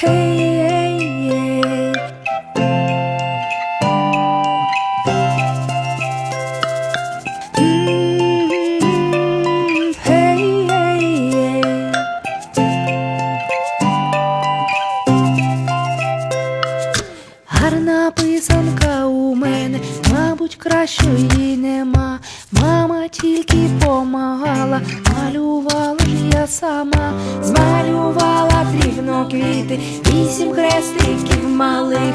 Гарна писанка у мене, мабуть, кращої нема. Мама тільки помагала, малювала я сама, змалювала дрібно квіти, вісім хрестиків малих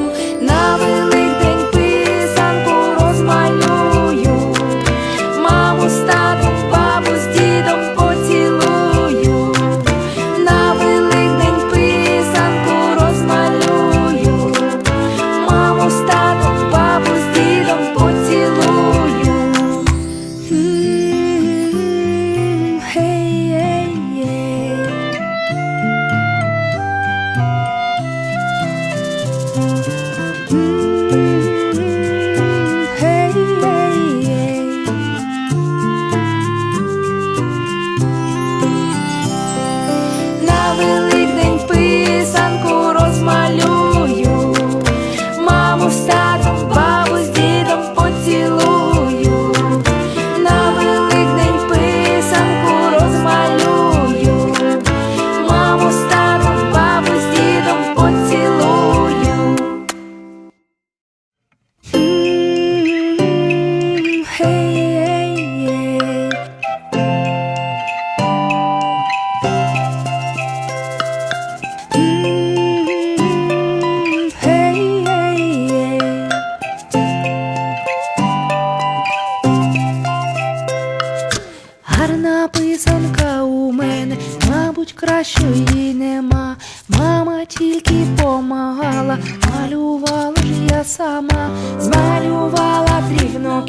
Гарна писанка у мене, мабуть, кращої нема. Мама тільки помагала, малювала ж я сама,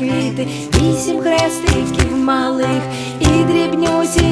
квіти, вісім хрестиків малих і дрібнюсіньку